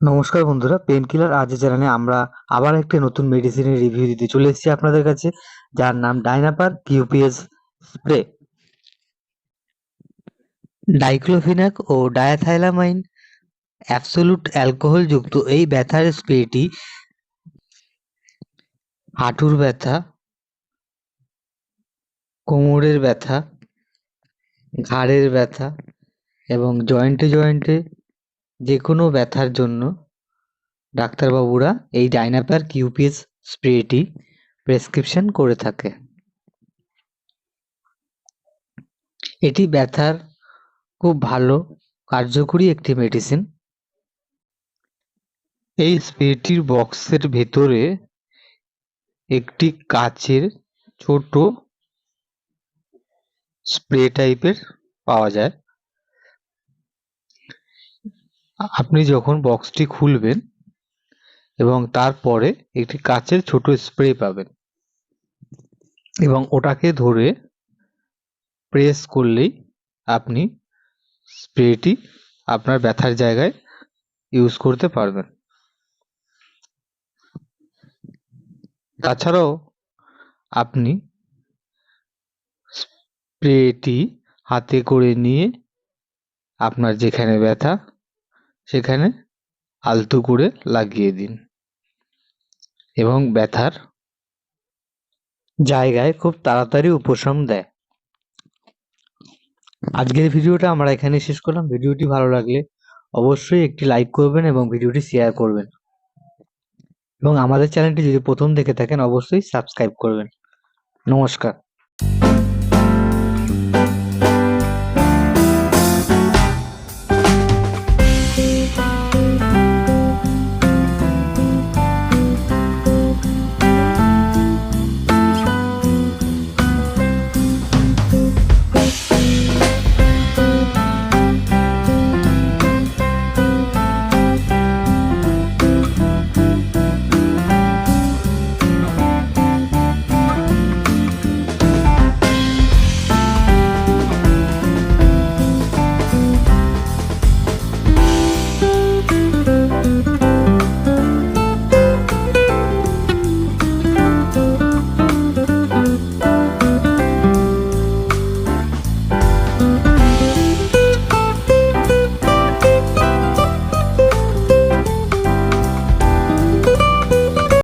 নমস্কার বন্ধুরা pain killer আজ চ্যানেলে আমরা আবার একটি নতুন মেডিসিনের রিভিউ দিতে চলে এসেছি আপনাদের কাছে, যার নাম ডাইনাপার কিউপিএস স্প্রে ডাইক্লোফিনাক ও ডায়াথাইলামাইন অ্যাবসোলুট অ্যালকোহল যুক্ত এই ব্যথার স্প্রেটি হাঁটুর ব্যথা, কোমরের ব্যথা, ঘাড়ের ব্যথা এবং জয়েন্টে জয়েন্টে যে কোনো ব্যথার জন্য ডাক্তারবাবুরা এই ডাইনাপার কিউপিএস স্প্রেটি প্রেসক্রিপশন করে থাকে। এটি ব্যথার খুব ভালো, কার্যকরী একটি মেডিসিন এই স্প্রেটির বক্সের ভেতরে একটি কাচের ছোট স্প্রে টাইপের পাওয়া যায়। আপনি যখন বক্সটি খুলবেন এবং তারপরে একটি কাচের ছোট স্প্রে পাবেন এবং ওটাকে ধরে প্রেস করলেই আপনি স্প্রেটি আপনার ব্যথার জায়গায় ইউজ করতে পারবেন। তাছাড়াও আপনি স্প্রেটি হাতে করে নিয়ে আপনার যেখানে ব্যথা সেখানে আলতু করে লাগিয়ে দিন এবং ব্যথার জায়গায় খুব তাড়াতাড়ি উপশম দেয়। আজকের ভিডিওটা আমরা এখানে শেষ করলাম। ভিডিওটি ভালো লাগলে অবশ্যই একটি লাইক করবেন এবং ভিডিওটি শেয়ার করবেন। এবং আমাদের চ্যানেলটি যদি প্রথম দেখে থাকেন, অবশ্যই সাবস্ক্রাইব করবেন। নমস্কার।